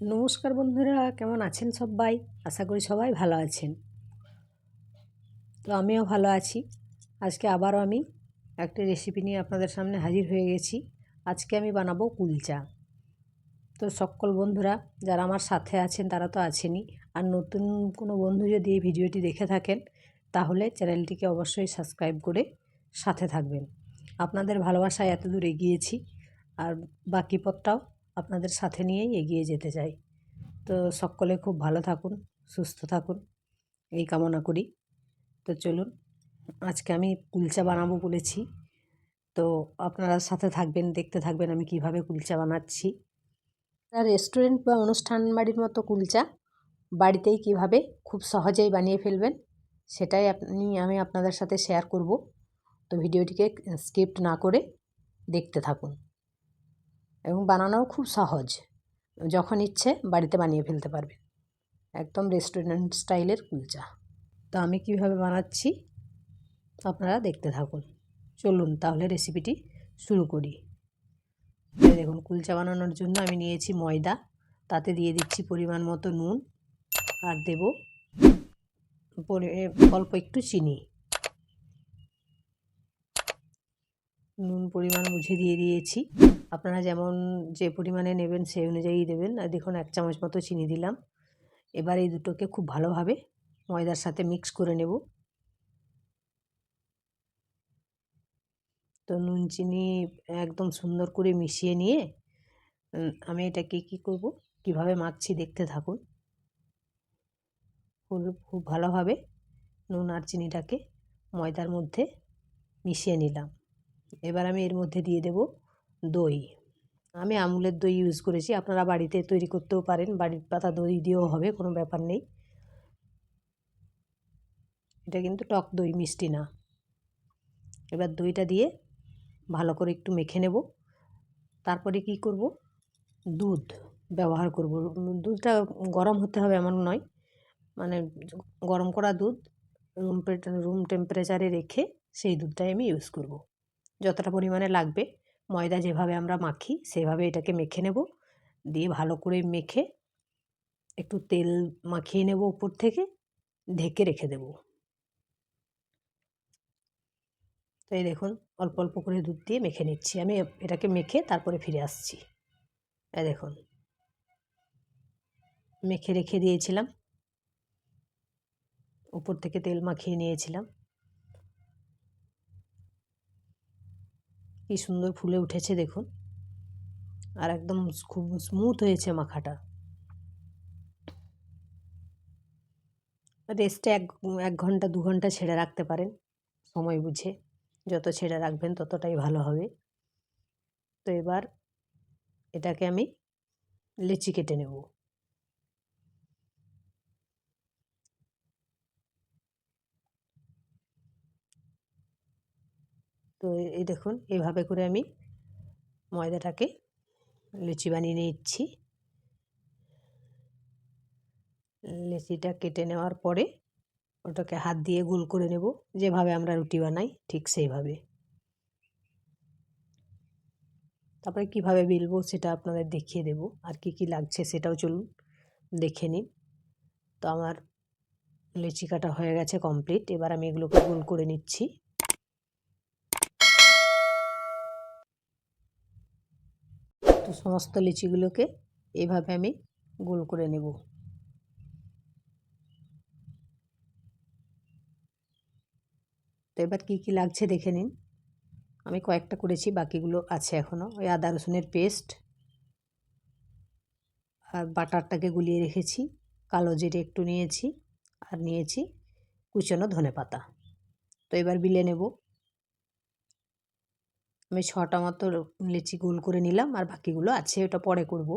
নমস্কার বন্ধুরা, কেমন আছেন সবাই? আশা করি সবাই ভালো আছেন। তো আমিও ভালো আছি। আজকে আবারও আমি একটি রেসিপি নিয়ে আপনাদের সামনে হাজির হয়ে গেছি। আজকে আমি বানাবো কুলচা। তো সকল বন্ধুরা, যারা আমার সাথে আছেন, তারা তো আছেনই। আর নতুন কোনো বন্ধু যদি এই ভিডিওটি দেখে থাকেন, তাহলে চ্যানেলটিকে অবশ্যই সাবস্ক্রাইব করে সাথে থাকবেন। আপনাদের ভালোবাসায় এত দূর এগিয়েছি। আর বাকি পথটাও আপনাদের সাথে নিয়েই এগিয়ে যেতে চাই। তো সকলে খুব ভালো থাকুন, সুস্থ থাকুন, এই কামনা করি। তো চলুন, আজকে আমি কুলচা বানাবো বলেছি। তো আপনারা সাথে থাকবেন, দেখতে থাকবেন আমি কীভাবে কুলচা বানাচ্ছি। রেস্টুরেন্ট বা অনুষ্ঠান বাড়ির মতো কুলচা, বাড়িতেই কীভাবে খুব সহজেই বানিয়ে ফেলবেন, সেটাই আপনি, আমি আপনাদের সাথে শেয়ার করব। তো ভিডিওটিকে স্কিপ্ট না করে দেখতে থাকুন। এবং বানানোও খুব সহজ। যখন ইচ্ছে, বাড়িতে বানিয়ে ফেলতে পারবেন একদম রেস্টুরেন্ট স্টাইলের কুলচা। তো আমি কীভাবে বানাচ্ছি? আপনারা দেখতে থাকুন। চলুন তাহলে রেসিপিটি শুরু করি। দেখুন, কুলচা বানানোর জন্য আমি নিয়েছি ময়দা। তাতে দিয়ে দিচ্ছি পরিমাণ মতো নুন। আর দেব অল্প একটু চিনি নুন পরিমাণ বুঝে দিয়ে দিয়েছি। আপনারা যেমন যে পরিমাণে নেবেন সেই অনুযায়ী দেবেন। আর দেখুন, এক চামচ মতো চিনি দিলাম। এবার এই দুটোকে খুব ভালোভাবে ময়দার সাথে মিক্স করে নেব। তো নুন, চিনি একদম সুন্দর করে মিশিয়ে নিয়ে আমি এটাকে কি করব? কীভাবে মাখছি দেখতে থাকুন। খুব ভালোভাবে নুন আর চিনিটাকে ময়দার মধ্যে মিশিয়ে নিলাম। এবার আমি এর মধ্যে দিয়ে দেব দই। আমি আমুলের দই ইউজ করেছি, আপনারা বাড়িতে তৈরি করতেও পারেন, বাড়ির পাতা দই দিয়েও হবে, কোনো ব্যাপার নেই। এটা কিন্তু টক দই, মিষ্টি না। এবার দইটা দিয়ে ভালো করে একটু মেখে নেব। তারপরে কি করব? দুধ ব্যবহার করব। দুধটা গরম হতে হবে এমন নয় মানে গরম করা দুধ রুম রুম টেম্পারেচারে রেখে সেই দুধটাই আমি ইউজ করব। যতটা পরিমাণে লাগবে। ময়দা যেভাবে আমরা মাখি, সেভাবে এটাকে মেখে নেব। দিয়ে ভালো করে মেখে একটু তেল মাখিয়ে নেব উপর থেকে, ঢেকে রেখে দেব। তো এই দেখুন, অল্প অল্প করে দুধ দিয়ে মেখে নিচ্ছি। আমি এটাকে মেখে তারপরে ফিরে আসছি। এই দেখুন। মেখে রেখে দিয়েছিলাম। উপর থেকে তেল মাখিয়ে নিয়েছিলাম। কি সুন্দর ফুলে উঠেছে দেখুন। আর একদম খুব স্মুথ হয়েছে মাখাটা। রেস্টে এক এক ঘণ্টা, দু ঘণ্টা ছেড়ে রাখতে পারেন, সময় বুঝে। যত ছেড়ে রাখবেন ততটাই ভালো হবে। তো এবার এটাকে আমি লেচি কেটে নেব। তো এই দেখুন, এইভাবে করে আমি ময়দাটাকে লুচি বানিয়ে নিচ্ছি। লেচিটা কেটে নেওয়ার পরে ওটাকে হাত দিয়ে গোল করে নেব। যেভাবে আমরা রুটি বানাই, ঠিক সেইভাবে। তারপরে কীভাবে বেলবো সেটা আপনাদের দেখিয়ে দেব। আর কি কি লাগছে সেটাও চলুন দেখে নিন। তো আমার লুচি কাটা হয়ে গেছে কমপ্লিট। এবার আমি এগুলোকে গোল করে নিচ্ছি তো সমস্ত লিচিগুলোকে এইভাবে আমি গোল করে নেব। তো এবার কী কী লাগছে দেখে নিন। আমি কয়েকটা করেছি, বাকিগুলো আছে এখনও ওই আদা রসুনের পেস্ট আর বাটারটাকে গুলিয়ে রেখেছি, কালো জিরে একটু নিয়েছি আর নিয়েছি কুচনো ধনে পাতা তো এবার বিলে নেব। আমি ছটা মতো লিচি গোল করে নিলাম আর বাকিগুলো আছে, ওটা পরে করব।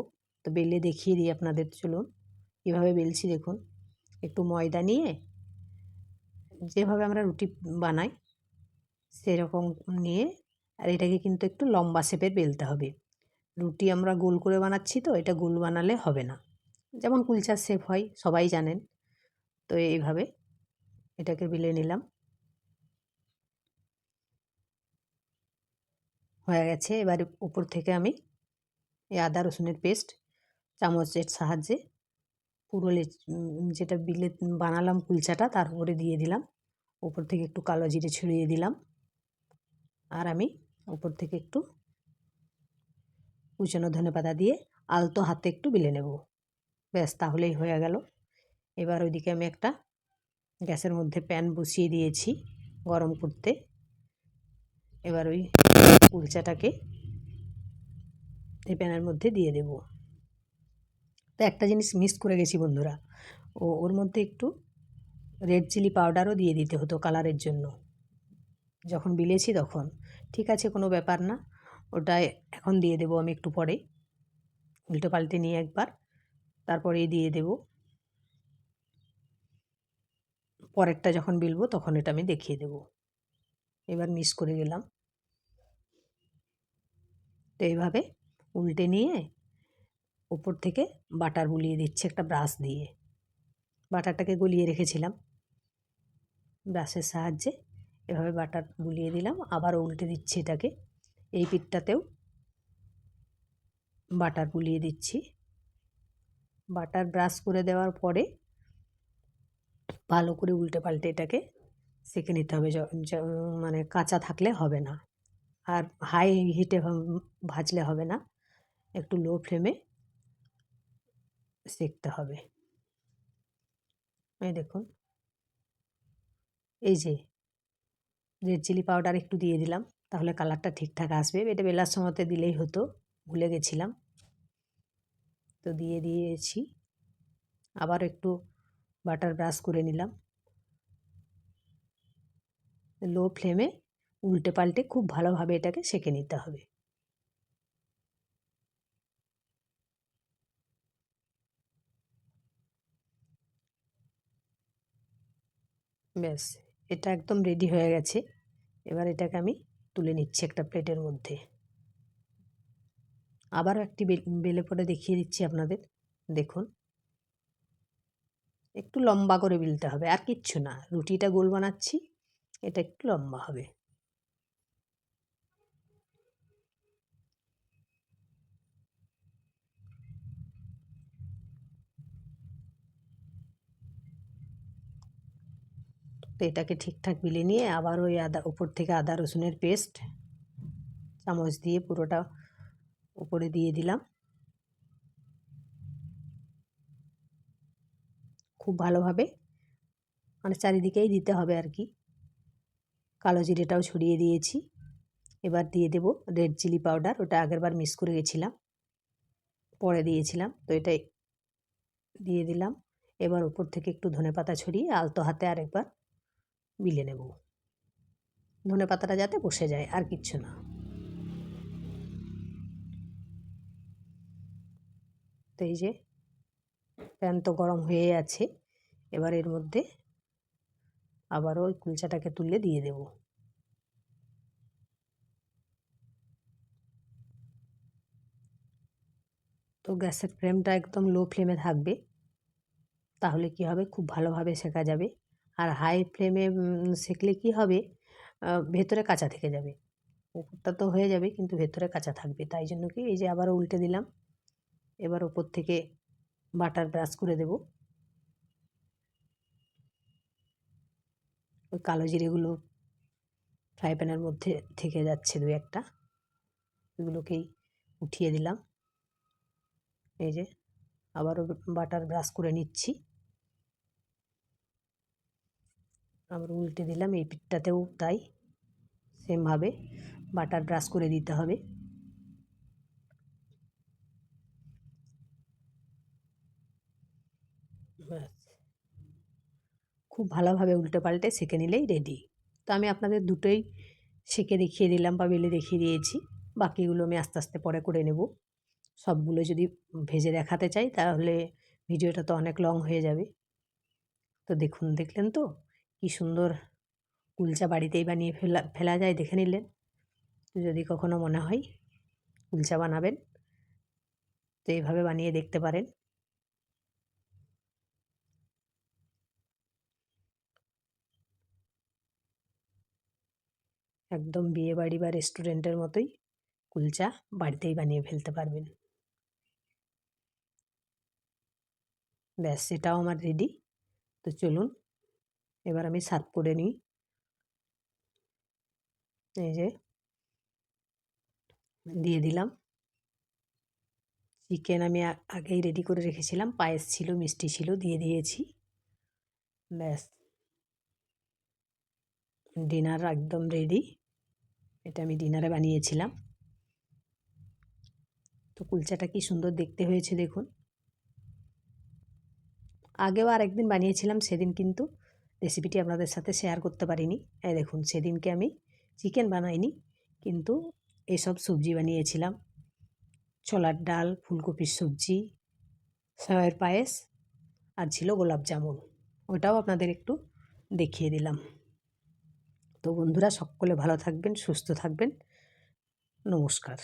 তো বেলে দেখিয়ে দিই আপনাদের, চলুন। কীভাবে বেলছি দেখুন। একটু ময়দা নিয়ে যেভাবে আমরা রুটি বানাই, সেরকম নিয়ে, আর এটাকে কিন্তু একটু লম্বা শেপের বেলতে হবে। রুটি আমরা গোল করে বানাচ্ছি তো, এটা গোল বানালে হবে না। যেমন কুলচার শেপ হয়, সবাই জানেন। তো এইভাবে এটাকে বেলে নিলাম। হয়ে গেছে। এবার উপর থেকে আমি এই আদা, রসুনের পেস্ট, চামচের সাহায্যে পুরো যেটা বিলে, বানালাম কুলচাটা তার উপরে দিয়ে দিলাম। উপর থেকে একটু কালো জিরে ছড়িয়ে দিলাম। আর আমি উপর থেকে একটু কুচানো ধনে পাতা দিয়ে আলতো হাতে একটু বিলে নেব। ব্যাস, তাহলেই হয়ে গেল। এবার ওইদিকে আমি একটা গ্যাসের মধ্যে প্যান বসিয়ে দিয়েছি গরম করতে। এবার ওই কুলচাটাকে এই প্যানের মধ্যে দিয়ে দেব। তো একটা জিনিস মিস করে গেছি বন্ধুরা, ও ওর মধ্যে একটু রেড চিলি পাউডারও দিয়ে দিতে হতো কালারের জন্য। যখন বিলেছি তখন। ঠিক আছে, কোনো ব্যাপার না, ওটাই এখন দিয়ে দেবো আমি একটু পরে। উল্টো পাল্টে নিয়ে একবার, তারপরে দিয়ে দেব। পরেরটা যখন বিলবো তখন এটা আমি দেখিয়ে দেব। এবার মিস করে গেলাম। তো এইভাবে উল্টে নিয়ে উপর থেকে বাটার বুলিয়ে দিচ্ছে একটা ব্রাশ দিয়ে। বাটারটাকে গলিয়ে রেখেছিলাম। ব্রাশের সাহায্যে এভাবে বাটার বুলিয়ে দিলাম, আবার উল্টে দিচ্ছি এটাকে। এই পিঠটাতেও বাটার বুলিয়ে দিচ্ছি। বাটার ব্রাশ করে দেওয়ার পরে ভালো করে উল্টে পাল্টে এটাকে সেঁকে নিতে হবে। মানে কাঁচা থাকলে হবে না। আর হাই হিটে ভাজলে হবে না। একটু লো ফ্লেমে সেঁকতে হবে। এই দেখুন। এই যে রেড চিলি পাউডার একটু দিয়ে দিলাম, তাহলে কালারটা ঠিকঠাক আসবে। এটা বেলার সময়তে দিলেই হতো, ভুলে গেছিলাম। তো দিয়ে দিয়েছি। আবার একটু বাটার ব্রাশ করে নিলাম। লো ফ্লেমে উল্টে পাল্টে খুব ভালোভাবে এটাকে সেঁকে নিতে হবে। ব্যাস, এটা একদম রেডি হয়ে গেছে। এবার এটাকে আমি তুলে নিচ্ছি একটা প্লেটের মধ্যে। আবারও একটি বেলে পরে দেখিয়ে দিচ্ছি আপনাদের। দেখুন। একটু লম্বা করে বেলতে হবে। আর কিচ্ছু না। রুটিটা গোল বানাচ্ছি। এটা একটু লম্বা হবে। তো এটাকে ঠিকঠাক মিলে নিয়ে আবার ওই আদা, উপর থেকে আদা, রসুনের পেস্ট চামচ দিয়ে পুরোটা উপরে দিয়ে দিলাম। খুব ভালোভাবে মানে চারিদিকেই দিতে হবে আর কি। কালো জিরেটাও ছড়িয়ে দিয়েছি। এবার দিয়ে দেব রেড চিলি পাউডার, ওটা আগেরবার মিস করে গেছিলাম, পরে দিয়েছিলাম, তো এটাই দিয়ে দিলাম। এবার উপর থেকে একটু ধনে পাতা ছড়িয়ে আলতো হাতে আরেকবার বিলে নেব। ধনে পাতাটা যাতে বসে যায়, আর কিচ্ছু না। তো এই যে, প্যান তো গরম হয়ে আছে, এবার এর মধ্যে আবারও ওই কুলচাটাকে তুলে দিয়ে দেব। তো গ্যাসের ফ্লেমটা একদম লো ফ্লেমে থাকবে, তাহলে কি হবে? খুব ভালোভাবে শেখা যাবে। আর হাই ফ্লেমে সেঁকলে কী হবে? ভেতরে কাঁচা থেকে যাবে। উপরটা তো হয়ে যাবে, কিন্তু ভেতরে কাঁচা থাকবে। তাই জন্য কি এই যে আবারও উল্টে দিলাম। এবার ওপর থেকে বাটার ব্রাশ করে দেব। ওই কালো জিরেগুলো ফ্রাই প্যানের মধ্যে থেকে যাচ্ছে দু একটা। এগুলোকেই উঠিয়ে দিলাম। এই যে আবারও বাটার ব্রাশ করে নিচ্ছি। আবার উল্টে দিলাম, এই পিঠটাতেও তাই সেমভাবে বাটার ব্রাশ করে দিতে হবে। ব্যাস। খুব ভালোভাবে উল্টে পাল্টে সেঁকে নিলেই রেডি। তো আমি আপনাদের দুটোই সেঁকে দেখিয়ে দিলাম বা বেলে দেখিয়ে দিয়েছি, বাকিগুলো আমি আস্তে আস্তে পরে করে নেব। সবগুলো যদি ভেজে দেখাতে চাই তাহলে ভিডিওটা তো অনেক লং হয়ে যাবে। তো দেখুন, দেখলেন তো? কি সুন্দর কুলচা বাড়িতেই বানিয়ে ফেলা ফেলা যায় দেখে নিলেন। যদি কখনো মনে হয় কুলচা বানাবেন, তো এইভাবে বানিয়ে দেখতে পারেন। একদম বিয়ে বাড়ি বা রেস্টুরেন্টের মতোই কুলচা বাড়িতেই বানিয়ে ফেলতে পারবেন। ব্যাস সেটাও আমার রেডি। তো চলুন এবার আমি সার্ভ করে নিই। এই যে। দিয়ে দিলাম। চিকেন আমি আগেই রেডি করে রেখেছিলাম। পায়েস ছিল, মিষ্টি ছিল, দিয়ে দিয়েছি। ব্যাস। ডিনার একদম রেডি এটা আমি ডিনারে বানিয়েছিলাম। তো কুলচাটা কি সুন্দর দেখতে হয়েছে দেখুন। আগেও আর একদিন বানিয়েছিলাম, সেদিন কিন্তু রেসিপিটি আপনাদের সাথে শেয়ার করতে পারিনি। এই দেখুন, সেদিনকে আমি চিকেন বানাইনি, কিন্তু এসব সবজি বানিয়েছিলাম। ছোলার ডাল, ফুলকপির সবজি সয়ের পায়েস আর ছিল গোলাপ জামুন। ওটাও আপনাদের একটু দেখিয়ে দিলাম। তো বন্ধুরা, সকলে ভালো থাকবেন, সুস্থ থাকবেন। নমস্কার।